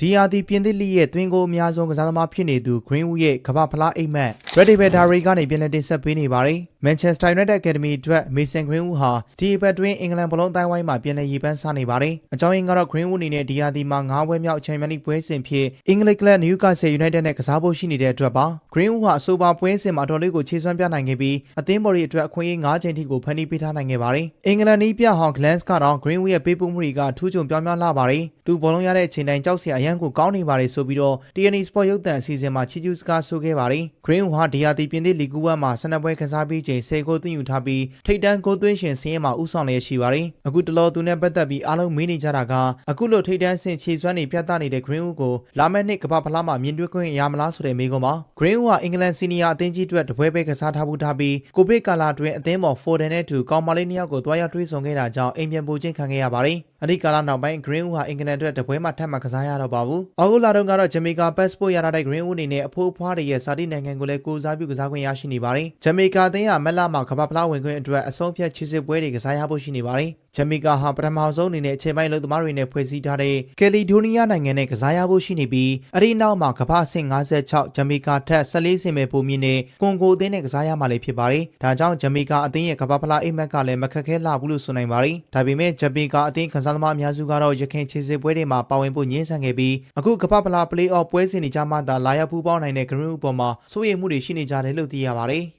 ဒီယာဒီပြင်သစ်လိရဲ့သွင်းကိုအများဆုံးကစားသမားဖြစ်နေသူ Greenwood ရဲ့ကမ္ဘာဖလားအိမ်မက် Red Devil Diary ကနေပြန်လည်တင်ဆက်ပေးနေပါတယ်။ Manchester United Academy အတွက် Mason Greenwood ဟာဒီအပတ်တွင်းအင်္ဂလန်ဘလုံးတိုင်းဝိုင်းမှာပြန်လည်ရေပန်းစားနေပါတယ်။အကြောင်းရင်းကတော့ Greenwood အနေနဲ့ဒီယာဒီမှာ၅ပွဲမြောက်ချန်ပီယံလိပွဲစဉ်ဖြစ်အင်္ဂလိပ်ကလပ် Newcastle United နဲ့ကစားဖို့ရှိနေတဲ့အတွက်ပါ။ Greenwood ဟာအဆိုပါပွဲစဉ်မှာအတော်လေးကိုခြေစွမ်းပြနိုင်ခဲ့ပြီးအသင်းပေါ်ရီအတွက်အခွင့်အရေး၅ချိန်ထိကိုဖန်တီးပေးထားနိုင်ခဲ့ပါတယ်။အင်္ဂလန်နီးပြဟောင်း Glance ကတော့ Greenwood ရဲ့ပေးပို့မှုတွေကထူးချွန်ပြောင်းပြောင်းလာပါတယ်။သူဘောလုံးရတဲ့အချိန်တိုင်းကြောက်စရာအရန်ကိုကောင်းနေပါတယ်ဆိုပြီးတော့ TNT Sport ရုပ်သံအစီအစဉ်မှာချီးကျူးစကားဆိုခဲ့ပါတယ်။ Greenwood ဟာဒီယာတီပြင်သစ်လီဂူဝမ်မှာ12ပွဲကစားပြီးချိန်10ဂိုးသွင်းယူထားပြီးထိပ်တန်းဂိုးသွင်းရှင်စင်းရဲမှာဥဆောင်လျက်ရှိပါတယ်။အခုတလောသူနဲ့ပတ်သက်ပြီးအားလုံးမေးနေကြတာကအခုလိုထိပ်တန်းဆင့်ခြေစွမ်းတွေပြသနေတဲ့ Greenwood ကိုလာမယ့်နှစ်ကမ္ဘာဖလားမှာမြင်တွေ့ခွင့်ရမလားဆိုတဲ့မေးခွန်းပါ။ Greenwood ဟာအင်္ဂလန်စီနီယာအသင်းကြီးအတွက်တပွဲပဲကစားထားဘူးထားပြီးကိုဗစ်ကာလအတွင်းအသင်းပေါ် Foden နဲ့အတူကောင်မလေးနှစ်ယောက်ကိုတွားရောက်တွေ့ဆုံခဲ့တာကြောင့်အိမ်ပြန်ပို့ခြင်းခံခဲ့ရပါတယ်။အဲ့ဒီကာလနောက်ပိုင်း Greenwood ဟာအင်္ဂလန်အတွက်တပွဲမှထပ်မကစားရတော့ပါဘူး။အောက်ဂုလာတုန်းကတော့ဂျမေကာ passport ရထားတဲ့ Greenwood အနေနဲ့အဖိုးအဖွားတွေရဲ့စာတိနိုင်ငံကိုလည်းကိုစားပြုကစားခွင့်ရရှိနေပါတယ်။ဂျမေကာအသင်းဟာမက်လာမှာကမ္ဘာဖလားဝင်ခွင့်အတွက်အဆုံးဖြတ်ချစ်စစ်ပွဲတွေကစားရဖို့ရှိနေပါတယ်။ဂျမေကာဟာပထမဆုံးအနေနဲ့အချိန်ပိုင်းလုံသမားတွေနဲ့ဖွဲ့စည်းထားတဲ့ကယ်လီဒိုနီးယားနိုင်ငံနဲ့ကစားရဖို့ရှိနေပြီးအဲ့ဒီနောက်မှာကမ္ဘာဆင့်56ဂျမေကာထက်14ဆင့်ပဲပုံမြင့်တဲ့ကွန်ဂိုအသင်းနဲ့ကစားရမှာလည်းဖြစ်ပါတယ်။ဒါကြောင့်ဂျမေကာအသင်းရဲ့ကမ္ဘာဖလားအိမ်မက်ကလည်းမခက်ခဲလှဘူးလို့ဆိုနိုင်ပါတယ်။ဒါပေမဲ့ဂျမေကာအသင်းကစားသမားအများစုကတော့ရခိုင်ခြေစစ်ပွဲတွေမှာပါဝင်ဖို့ညှင်းဆန်ခဲ့ပြီးအခုကမ္ဘာဖလား play-off ပွဲစဉ်တွေကြမှာသာလာရောက်ပူးပေါင်းနိုင်တဲ့ဂရင်းဥပေါ်မှာစိုးရိမ်မှုတွေရှိနေကြတယ်လို့သိရပါတယ်။